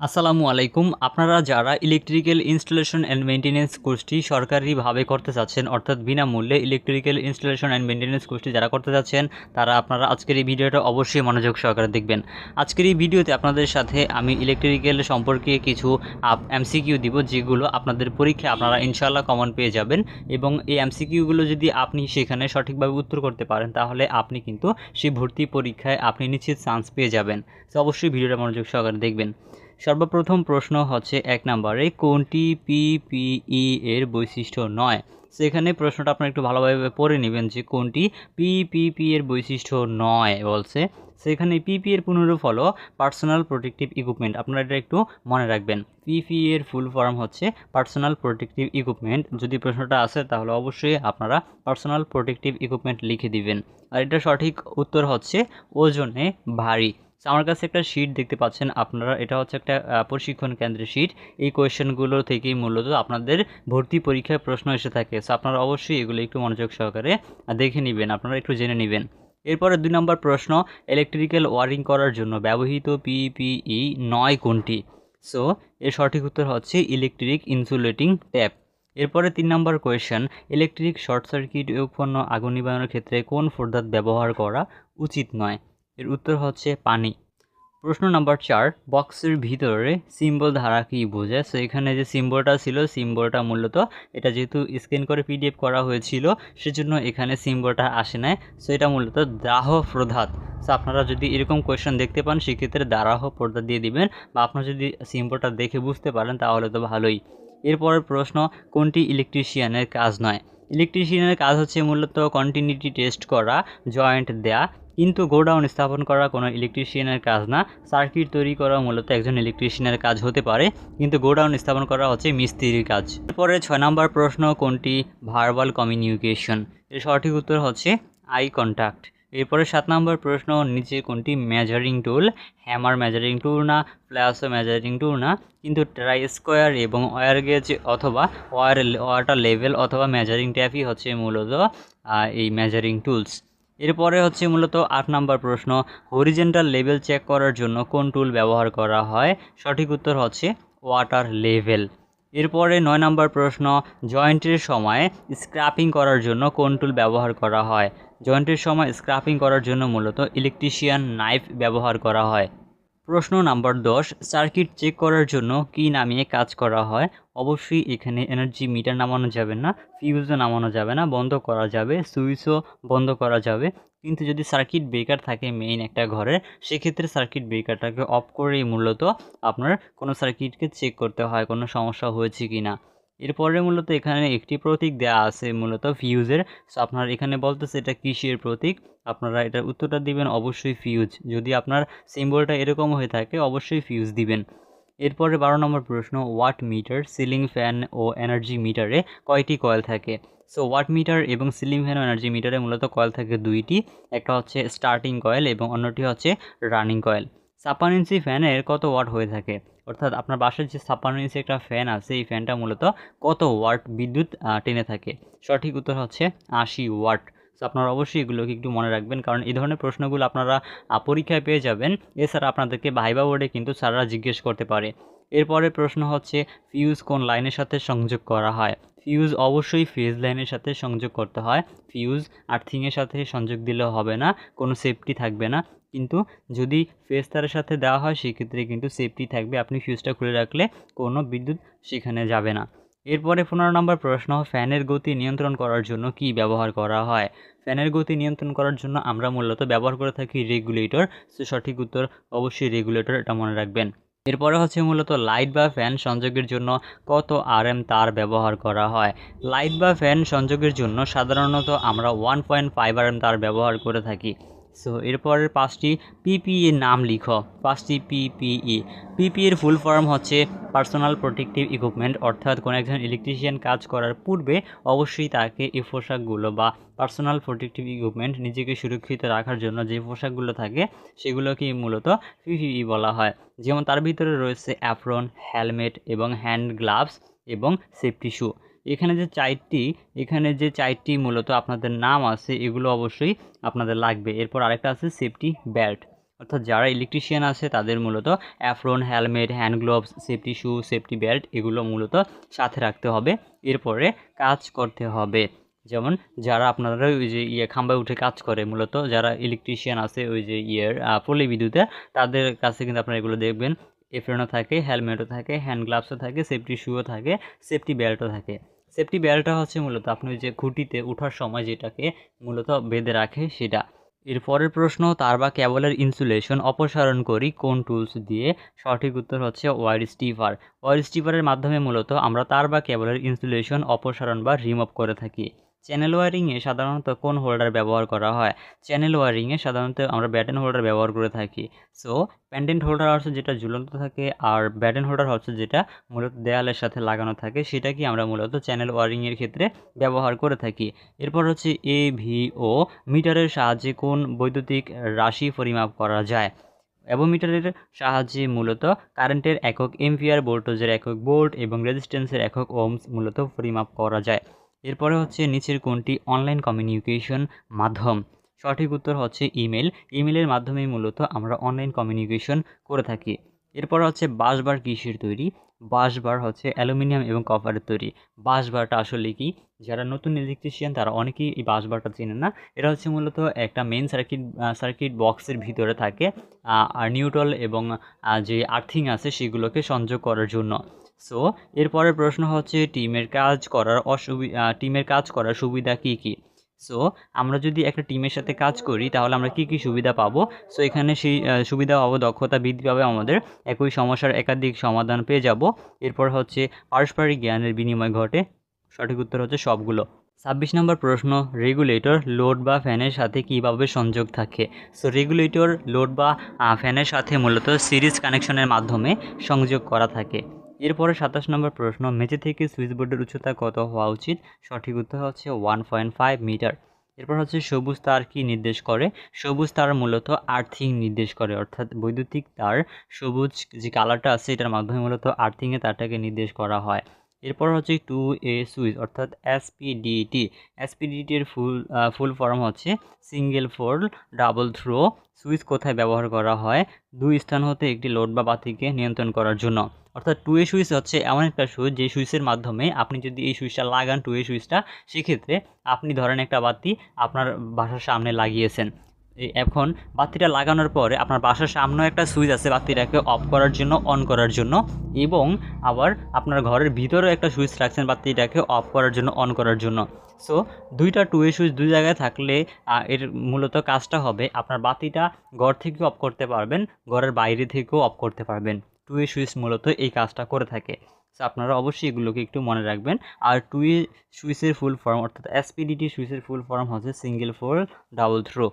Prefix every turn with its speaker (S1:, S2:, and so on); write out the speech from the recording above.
S1: আসসালামু আলাইকুম। আপনারা যারা ইলেকট্রিক্যাল ইনস্টলেশন অ্যান্ড মেনটেন্যান্স কোর্সটি সরকারিভাবে করতে চাচ্ছেন, অর্থাৎ বিনামূল্যে ইলেকট্রিক্যাল ইনস্টলেশন অ্যান্ড মেনটেন্যান্স কোর্সটি যারা করতে চাচ্ছেন, তারা আপনারা আজকের এই ভিডিওটা অবশ্যই মনোযোগ সহকারে দেখবেন। আজকের এই ভিডিওতে আপনাদের সাথে আমি ইলেকট্রিক্যাল সম্পর্কে কিছু এমসিকিউ দিব, যেগুলো আপনাদের পরীক্ষায় আপনারা ইনশাল্লাহ কমন পেয়ে যাবেন এবং এই এমসিকিউগুলো যদি আপনি সেখানে সঠিকভাবে উত্তর করতে পারেন, তাহলে আপনি কিন্তু সেই ভর্তি পরীক্ষায় আপনি নিশ্চিত চান্স পেয়ে যাবেন। তো অবশ্যই ভিডিওটা মনোযোগ সহকারে দেখবেন। সর্বপ্রথম প্রশ্ন হচ্ছে এক নম্বরে, কোনটি পিপিই এর বৈশিষ্ট্য নয়? সেখানে প্রশ্নটা আপনারা একটু ভালোভাবে পড়ে নেবেন যে কোনটি পিপিপি এর বৈশিষ্ট্য নয় বলছে। সেখানে পিপি এর পুনরূপ হলো পার্সোনাল প্রোটেক্টিভ ইকুইপমেন্ট আপনারা এটা একটু মনে রাখবেন। পিপি এর ফুল ফর্ম হচ্ছে পার্সোনাল প্রোটেক্টিভ ইকুইপমেন্ট যদি প্রশ্নটা আসে তাহলে অবশ্যই আপনারা পার্সোনাল প্রোটেক্টিভ ইকুইপমেন্ট লিখে দিবেন। আর এটা সঠিক উত্তর হচ্ছে ওজনে ভারী। আমার কাছে একটা শিট দেখতে পাচ্ছেন আপনারা। এটা হচ্ছে একটা প্রশিক্ষণ কেন্দ্রের শিট এই কোয়েশ্চেনগুলো থেকেই মূলত আপনাদের ভর্তি পরীক্ষায় প্রশ্ন এসে থাকে। সো আপনারা অবশ্যই এগুলো একটু মনোযোগ সহকারে দেখে নেবেন। আপনারা একটু জেনে নেবেন। এরপরে দুই নম্বর প্রশ্ন ইলেকট্রিক্যাল ওয়ারিং করার জন্য ব্যবহৃত পিপিই নয় কোনটি? সো এর সঠিক উত্তর হচ্ছে ইলেকট্রিক ইনসুলেটিং ট্যাপ এরপরে তিন নম্বর কোয়েশ্চেন ইলেকট্রিক শর্ট সার্কিট উৎপন্ন আগুন নিবারণের ক্ষেত্রে কোন পদার্থ ব্যবহার করা উচিত নয়? এর উত্তর হচ্ছে পানি। প্রশ্ন নাম্বার চার, বক্সের ভিতরে সিম্বল ধারা কি বোঝায়? সো এখানে যে সিম্বলটা ছিল সিম্বলটা মূলত এটা যেহেতু স্ক্যান করে পিডিএফ করা হয়েছিল, সেজন্য এখানে সিম্বলটা আসে নাই। সো এটা মূলত দাহ প্রধাত। সো আপনারা যদি এরকম কোয়েশ্চেন দেখতে পান, সেক্ষেত্রে দারাহ প্রদাত দিয়ে দিবেন বা আপনারা যদি সিম্বলটা দেখে বুঝতে পারেন, তাহলে তো ভালোই। এরপরের প্রশ্ন, কোনটি ইলেকট্রিশিয়ানের কাজ নয়? ইলেকট্রিশিয়ানের কাজ হচ্ছে মূলত কন্টিনিউটি টেস্ট করা জয়েন্ট দেয়া। কিন্তু গোডাউন স্থাপন করা কোনো ইলেকট্রিশিয়ানের কাজ না। সার্কিট তৈরি করা মূলত একজন ইলেকট্রিশিয়ানের কাজ হতে পারে, কিন্তু গোডাউন স্থাপন করা হচ্ছে মিস্ত্রির কাজ। এরপরে ছয় নম্বর প্রশ্ন, কোনটি? ভার্বাল কমিউনিকেশন এর সঠিক উত্তর হচ্ছে আই কন্ট্যাক্ট এরপরে সাত নম্বর প্রশ্ন, নিচে কোনটি? Measuring tool hammer measuring tool না ফ্ল্যাশো মেজারিং টুল না, কিন্তু ট্রাই স্কোয়ার এবং ওয়ার গেজ অথবা ওয়ার ওয়াটার লেভেল অথবা মেজারিং ট্যাপই হচ্ছে মূলত এই মেজারিং টুলস এরপরে হচ্ছে মূলত আট নাম্বার প্রশ্ন হরিজেন্টাল লেভেল চেক করার জন্য কোন টুল ব্যবহার করা হয়? সঠিক উত্তর হচ্ছে ওয়াটার লেভেল এরপরে নয় নাম্বার প্রশ্ন জয়েন্টের সময় স্ক্রাপিং করার জন্য কোন টুল ব্যবহার করা হয়? জয়েন্টের সময় স্ক্রাপিং করার জন্য মূলত ইলেকট্রিশিয়ান নাইফ ব্যবহার করা হয়। প্রশ্ন নাম্বার দশ, সার্কিট চেক করার জন্য কি নামিয়ে কাজ করা হয়? অবশ্যই এখানে এনার্জি মিটার নামানো যাবে না ফিউজও নামানো যাবে না, বন্ধ করা যাবে সুইচও বন্ধ করা যাবে। কিন্তু যদি সার্কিট ব্রেকার থাকে মেইন একটা ঘরে, সেক্ষেত্রে সার্কিট ব্রেকারটাকে অফ করেই মূলত আপনার কোনো সার্কিটকে চেক করতে হয়, কোনো সমস্যা হয়েছে কি না এরপরে মূলত এখানে একটি প্রতীক দেওয়া আছে, মূলত ফিউজের সো আপনার এখানে বলতেছে এটা কিসের প্রতীক? আপনারা এটার উত্তরটা দিবেন, অবশ্যই ফিউজ যদি আপনার সিম্বলটা এরকম হয়ে থাকে, অবশ্যই ফিউজ দিবেন। এরপরে বারো নম্বর প্রশ্ন ওয়াট মিটার সিলিং ফ্যান ও এনার্জি মিটারে কয়টি কয়েল থাকে? সো ওয়াট মিটার এবং সিলিং ফ্যান ও এনার্জি মিটারে মূলত কয়েল থাকে দুইটি। একটা হচ্ছে স্টার্টিং কয়েল এবং অন্যটি হচ্ছে রানিং কয়েল ছাপ্পান্ন ইঞ্চি ফ্যানের কত ওয়াট হয়ে থাকে? অর্থাৎ আপনার বাসায় যে ছাপ্পান্ন ইঞ্চি একটা ফ্যান আছে, এই ফ্যানটা মূলত কত ওয়াট বিদ্যুৎ টেনে থাকে? সঠিক উত্তর হচ্ছে আশি ওয়াট। তো আপনারা অবশ্যই এগুলোকে একটু মনে রাখবেন, কারণ এই ধরনের প্রশ্নগুলো আপনারা পরীক্ষায় পেয়ে যাবেন। এছাড়া আপনাদেরকে ভাইবা বোর্ডে কিন্তু স্যাররা জিজ্ঞেস করতে পারে। এরপরে প্রশ্ন হচ্ছে, ফিউজ কোন লাইনের সাথে সংযোগ করা হয়? ফিউজ অবশ্যই ফেজ লাইনের সাথে সংযোগ করতে হয়। ফিউজ আর্থিংয়ের সাথে সংযোগ দিলে হবে না, কোনো সেফটি থাকবে না। কিন্তু যদি ফেজ তারের সাথে দেওয়া হয়, সেক্ষেত্রে কিন্তু সেফটি থাকবে। আপনি ফিউজটা খুলে রাখলে কোনো বিদ্যুৎ সেখানে যাবে না। এরপরে পনেরো নম্বর প্রশ্ন, ফ্যানের গতি নিয়ন্ত্রণ করার জন্য কি ব্যবহার করা হয়? ফ্যানের গতি নিয়ন্ত্রণ করার জন্য আমরা মূলত ব্যবহার করে থাকি রেগুলেটর সঠিক উত্তর অবশ্যই রেগুলেটর এটা মনে রাখবেন। এরপরে হচ্ছে মূলত লাইট বা ফ্যান সংযোগের জন্য কত আরএম তার ব্যবহার করা হয়? লাইট বা ফ্যান সংযোগের জন্য সাধারণত আমরা ওয়ান পয়েন্ট ফাইভ আরএম তার ব্যবহার করে থাকি। সো এরপরের পাঁচটি পিপিই এর নাম লিখো। পাঁচটি পিপিই পিপি এর ফুল ফর্ম হচ্ছে পার্সোনাল প্রোটেক্টিভ ইকুইপমেন্ট অর্থাৎ কোনো একজন ইলেকট্রিশিয়ান কাজ করার পূর্বে অবশ্যই তাকে এই পোশাকগুলো বা পার্সোনাল প্রোটেক্টিভ ইকুইপমেন্ট নিজেকে সুরক্ষিত রাখার জন্য যে পোশাকগুলো থাকে, সেগুলোকেই মূলত পিপিই বলা হয়। যেমন তার ভিতরে রয়েছে অ্যাপ্রন হেলমেট এবং হ্যান্ড গ্লাভস এবং সেফটি শু এখানে যে চারটি, এখানে যে চারটি মূলত আপনাদের নাম আছে, এগুলো অবশ্যই আপনাদের লাগবে। এরপর আরেকটা আছে সেফটি বেল্ট অর্থাৎ যারা ইলেকট্রিশিয়ান আছে, তাদের মূলত apron helmet hand gloves safety shoe safety belt এগুলো মূলত সাথে রাখতে হবে। এরপরে কাজ করতে হবে। যেমন যারা আপনারা ওই যে ইয়ে খাম্বায় উঠে কাজ করে, মূলত যারা ইলেকট্রিশিয়ান আছে ওই যে ইয়ের পল্লী বিদ্যুতে তাদের কাছে কিন্তু আপনারা এগুলো দেখবেন। এফ্রনও থাকে হেলমেটও থাকে হ্যান্ড গ্লাভসও থাকে সেফটি শুও থাকে সেফটি বেল্টও থাকে। সেফটি বেল্টটা হচ্ছে মূলত আপনি যে খুঁটিতে ওঠার সময় যেটাকে মূলত বেঁধে রাখে সেটা। এরপরের প্রশ্ন তার বা কেবলের ইনসুলেশন অপসারণ করি কোন টুলস দিয়ে? সঠিক উত্তর হচ্ছে ওয়ার স্টিভার ওয়ার স্টিভারের মাধ্যমে মূলত আমরা তার বা কেবলের ইনসুলেশন অপসারণ বা রিমুভ করে থাকি। চ্যানেল ওয়ারিংয়ে সাধারণত কোন হোল্ডার ব্যবহার করা হয়? চ্যানেল ওয়ারিংয়ে সাধারণত আমরা ব্যাটেন হোল্ডার ব্যবহার করে থাকি। সো প্যান্ডেন্ট হোল্ডার হচ্ছে যেটা ঝুলন্ত থাকে আর ব্যাটেন হোল্ডার হচ্ছে যেটা মূলত দেয়ালের সাথে লাগানো থাকে, সেটা কি আমরা মূলত চ্যানেল ওয়ারিংয়ের ক্ষেত্রে ব্যবহার করে থাকি। এরপর হচ্ছে এ ভি ও মিটারের সাহায্যে কোন বৈদ্যুতিক রাশি পরিমাপ করা যায়? অ্যাবোমিটারের সাহায্যে মূলত কারেন্টের একক এমপিয়ার ভোল্টেজের একক ভোল্ট এবং রেজিস্ট্যান্সের একক ওমস মূলত পরিমাপ করা যায়। এরপরে হচ্ছে নিচের কোনটি? অনলাইন কমিউনিকেশন মাধ্যম। সঠিক উত্তর হচ্ছে ইমেল ইমেলের মাধ্যমে মূলত আমরা অনলাইন কমিউনিকেশন করে থাকি। এরপর হচ্ছে বাঁশবার কিসের তৈরি? বাঁশবার হচ্ছে অ্যালুমিনিয়াম এবং কপারের তৈরি। বাঁশবারটা আসলে কি? যারা নতুন ইলেকট্রিশিয়ান তারা অনেকেই এই বাঁশবারটা চেনে না। এটা হচ্ছে মূলত একটা মেন সার্কিট সার্কিট বক্সের ভিতরে থাকে আর নিউট্রাল এবং যে আর্থিং আছে সেগুলোকে সংযোগ করার জন্য। সো এরপরের প্রশ্ন হচ্ছে টিমের কাজ করার অসুবিধা টিমের কাজ করার সুবিধা কী কী? সো আমরা যদি একটা টিমের সাথে কাজ করি, তাহলে আমরা কী কী সুবিধা পাবো? সো এখানে সেই সুবিধা পাবো, দক্ষতা বৃদ্ধি পাবে, আমাদের একই সমস্যার একাধিক সমাধান পেয়ে যাব। এরপর হচ্ছে পারস্পরিক জ্ঞানের বিনিময় ঘটে। সঠিক উত্তর হচ্ছে সবগুলো। ছাব্বিশ নম্বর প্রশ্ন, রেগুলেটর লোড বা ফ্যানের সাথে কীভাবে সংযোগ থাকে? সো রেগুলেটর লোড বা ফ্যানের সাথে মূলত সিরিজ কানেকশনের মাধ্যমে সংযোগ করা থাকে। এরপরে সাতাশ নম্বর প্রশ্ন, মেঝে থেকে সুইচ বোর্ডের উচ্চতা কত হওয়া উচিত? সঠিক উত্তর হচ্ছে ওয়ান পয়েন্ট ফাইভ মিটার এরপর হচ্ছে সবুজ তার কি নির্দেশ করে? সবুজ তার মূলত আর্থিং নির্দেশ করে, অর্থাৎ বৈদ্যুতিক তার সবুজ যে কালারটা আছে, এটার মাধ্যমে মূলত আর্থিংয়ে তারটাকে নির্দেশ করা হয়। এরপর হচ্ছে টু এ সুইচ অর্থাৎ এসপিডিটি এসপিডিটির ফুল ফুল ফর্ম হচ্ছে single fold double throw switch কোথায় ব্যবহার করা হয়? দুই স্থান হতে একটি লোড বা বাতিকে নিয়ন্ত্রণ করার জন্য। অর্থাৎ টু এ সুইচ হচ্ছে এমন একটা সুইচ যে সুইচের মাধ্যমে আপনি যদি এই সুইচটা লাগান টু এ সুইচটা সেক্ষেত্রে আপনি ধরেন একটা বাতি আপনার বাসার সামনে লাগিয়েছেন। এখন বাতিটা লাগানোর পরে আপনার বাসার সামনেও একটা সুইচ আছে বাতিটাকে অফ করার জন্য, অন করার জন্য এবং আবার আপনার ঘরের ভিতরেও একটা সুইচ রাখছেন বাতিটাকে অফ করার জন্য, অন করার জন্য। সো দুইটা টু এ সুইচ দুই জায়গায় থাকলে এর মূলত কাজটা হবে আপনার বাতিটা ঘর থেকেও অফ করতে পারবেন, ঘরের বাইরে থেকেও অফ করতে পারবেন। টু এ সুইচ মূলত এই কাজটা করে থাকে। সো আপনারা অবশ্যই এগুলোকে একটু মনে রাখবেন। আর টু এ সুইচের ফুল ফর্ম অর্থাৎ এসপিডিটি সুইচের ফুল ফর্ম হচ্ছে সিঙ্গেল ফোর ডাবল থ্রো